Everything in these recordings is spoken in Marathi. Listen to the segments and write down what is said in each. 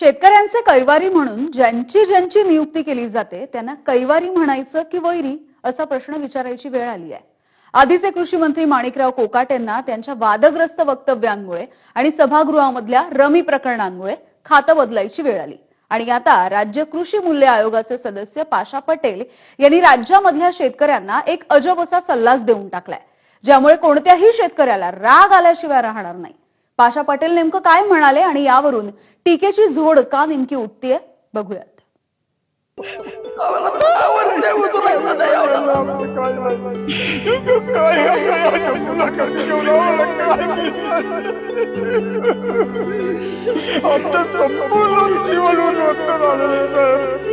शेतकऱ्यांचे कैवारी म्हणून ज्यांची ज्यांची नियुक्ती केली जाते त्यांना कैवारी म्हणायचं की वैरी असा प्रश्न विचारायची वेळ आली आहे. आधीचे कृषी मंत्री माणिकराव कोकाटेंना त्यांच्या वादग्रस्त वक्तव्यांमुळे आणि सभागृहामधल्या रमी प्रकरणांमुळे खातं बदलायची वेळ आली. आणि आता राज्य कृषी मूल्य आयोगाचे सदस्य पाशा पटेल यांनी राज्यामधल्या शेतकऱ्यांना एक अजब असा सल्लाच देऊन टाकलाय ज्यामुळे कोणत्याही शेतकऱ्याला राग आल्याशिवाय राहणार नाही. पाशा पटेल नेमकं काय म्हणाले आणि यावरून टीकेची झोड का नेमकी उठतीये? बघूयात.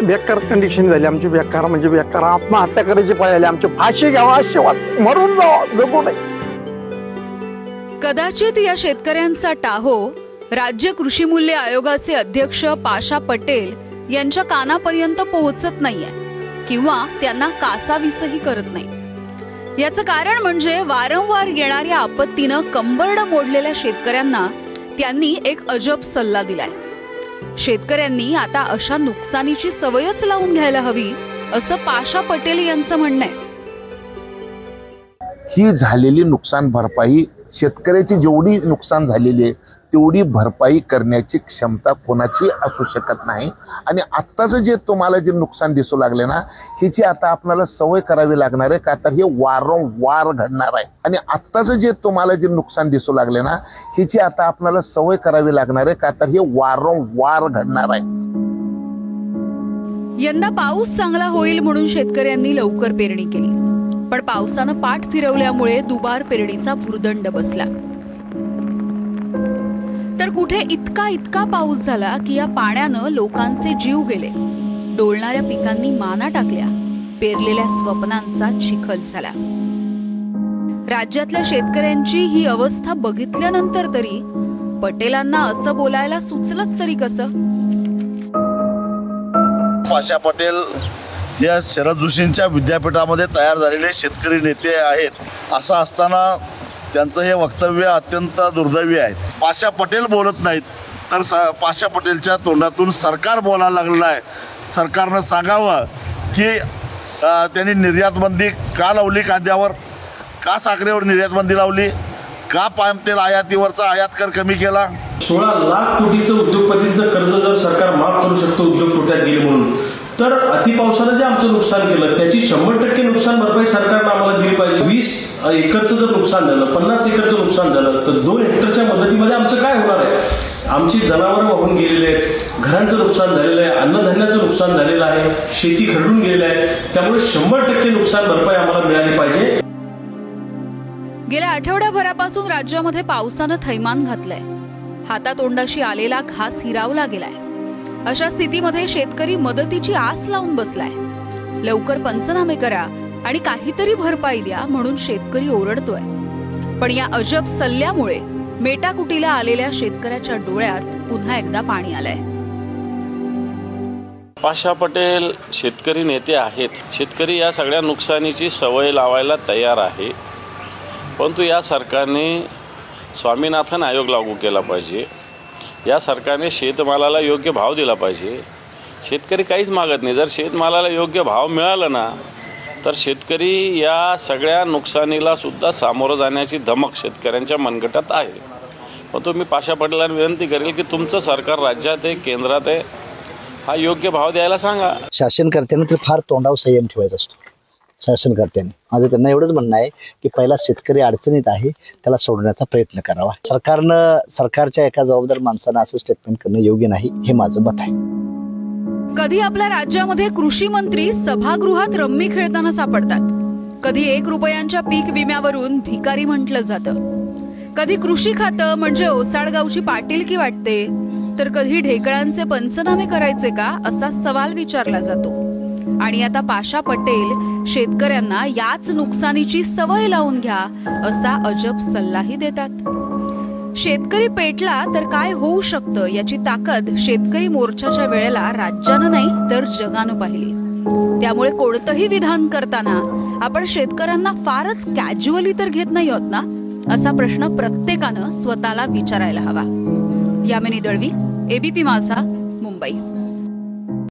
बेकार कंडिशन झाली. आमची बेकार म्हणजे बेकार. आत्महत्या करायची पाहिजे आमची फाशी घ्यावा अशी वाट मरून जावा. जगू नाही कदाचित या शेतकऱ्यांचा टाहो राज्य कृषी मूल्य आयोगाचे अध्यक्ष पाशा पटेल यांच्या कानापर्यंत पोहोचत नाहीये किंवा त्यांना कासावीसही करत नाही. याचं कारण म्हणजे वारंवार येणाऱ्या आपत्तीनं कंबरड मोडलेल्या शेतकऱ्यांना त्यांनी एक अजब सल्ला दिलाय. शेतकऱ्यांनी आता अशा नुकसानीची सवयच लावून घ्यायला हवी असं पाशा पटेल यांचं म्हणणं आहे. ही झालेली नुकसान भरपाई शेतकऱ्याची जेवढी नुकसान झालेली आहे तेवढी भरपाई करण्याची क्षमता कोणाची असू शकत नाही. आणि आत्ताचं जे तुम्हाला जे नुकसान दिसू लागले ना ह्याची आता आपल्याला सवय करावी लागणार आहे का तर हे वारंवार घडणार आहे. आणि आत्ताचं जे तुम्हाला जे नुकसान दिसू लागले ना ह्याची आता आपल्याला सवय करावी लागणार आहे का तर हे वारंवार घडणार आहे. यंदा पाऊस चांगला होईल म्हणून शेतकऱ्यांनी लवकर पेरणी केली. पण पावसानं पाठ फिरवल्यामुळे दुबार पेरणीचा भुर्दंड बसला. तर कुठे इतका इतका पाऊस झाला की या पाण्यानं लोकांचे जीव गेले. डोलणाऱ्या पिकांनी माना टाकल्या. पेरलेल्या स्वप्नांचा चिखल झाला. राज्यातल्या शेतकऱ्यांची ही अवस्था बघितल्यानंतर तरी पटेलांना असं बोलायला सुचलंच तरी कसं? पाशा पटेल या शरद जोशींच्या विद्यापीठामध्ये तयार झालेले शेतकरी नेते आहेत. असं असताना त्यांचं हे वक्तव्य अत्यंत दुर्दैवी आहे. पाशा पटेल बोलत नाहीत. तर स- पाशा पटेलच्या तोंडातून सरकार बोलायला लागलेलं आहे. सरकारनं सांगावं की त्यांनी निर्यातबंदी का लावली कांद्यावर? का साखरेवर निर्यातबंदी लावली? का पाम तेल आयातीवरचा आयात कर कमी केला? सोळा लाख कोटीचं उद्योगपतींचं कर्ज जर सरकार माफ करू शकतो उद्योग तोट्यात गेले म्हणून तर अतिपावसानं जे आमचं नुकसान केलं त्याची शंभर टक्के नुकसान भरपाई सरकारनं आम्हाला दिली पाहिजे. वीस एकरचं जर नुकसान झालं पन्नास एकरचं नुकसान झालं तर दोन हेक्टरच्या मदतीमध्ये आमचं काय होणार आहे? आमची जनावरं वाहून गेलेले आहेत घरांचं नुकसान झालेलं आहे अन्नधान्याचं नुकसान झालेलं आहे शेती खरडून गेलेलं आहे. त्यामुळे शंभर टक्के नुकसान भरपाई आम्हाला मिळाली पाहिजे. गेल्या आठवड्याभरापासून राज्यामध्ये पावसानं थैमान घातलंय. हातातोंडाशी आलेला घास हिरावला गेलाय. अशा स्थितीमध्ये शेतकरी मदतीची आस लावून बसलाय. लवकर पंचनामे करा आणि काहीतरी भरपाई द्या म्हणून शेतकरी ओरडतोय. पण या अजब सल्ल्यामुळे मेटाकुटीला आलेल्या शेतकऱ्याच्या डोळ्यात पुन्हा एकदा पाणी आलंय. पाशा पटेल शेतकरी नेते आहेत. शेतकरी या सगळ्या नुकसानीची सवय लावायला तयार आहे. परंतु या सरकारने स्वामीनाथन आयोग लागू केला पाहिजे. या सरकारने शेतमालाला योग्य भाव दिला पाहिजे. शेतकरी काहीच मागत नाही. जर शेतमालाला योग्य भाव मिळाला ना तर शेतकरी या सगळ्या नुकसानीला सुद्धा सामोरं जाण्याची धमक शेतकऱ्यांच्या मनगटात आहे. मग मी पाशा पटेलांना विनंती करेल की तुमचं सरकार राज्यात आहे केंद्रात आहे हा योग्य भाव द्यायला सांगा. शासनकर्त्यांना तर फार तोंडावर संयम ठेवायचा असतो. शासनकर्त्यांनी माझं त्यांना एवढंच म्हणणं आहे की पहिला शेतकरी अडचणीत आहे त्याला सोडण्याचा प्रयत्न करावा. सरकारनं सरकारच्या एका जबाबदार माणसानं असं स्टेटमेंट करणं योग्य नाही हे माझं मत आहे. कधी आपल्या राज्यामध्ये कृषी मंत्री सभागृहात रम्मी खेळताना सापडतात? कधी एक रुपयांच्या पीक विम्यावरून भिकारी म्हटलं जातं? कधी कृषी खातं म्हणजे ओसाडगावची पाटीलकी वाटते? तर कधी ढेकळांचे पंचनामे करायचे का असा सवाल विचारला जातो. आणि आता पाशा पटेल शेतकऱ्यांना याच नुकसानीची सवय लावून घ्या असा अजब सल्लाही देतात. शेतकरी पेटला तर काय होऊ शकतं याची ताकद शेतकरी मोर्चाच्या वेळेला राज्यानं नाही तर जगानं पाहिली. त्यामुळे कोणतंही विधान करताना आपण शेतकऱ्यांना फारच कॅज्युअली तर घेत नाही आहोत ना? असा प्रश्न प्रत्येकानं स्वतःला विचारायला हवा. यामिनी दळवी एबीपी माझा मुंबई.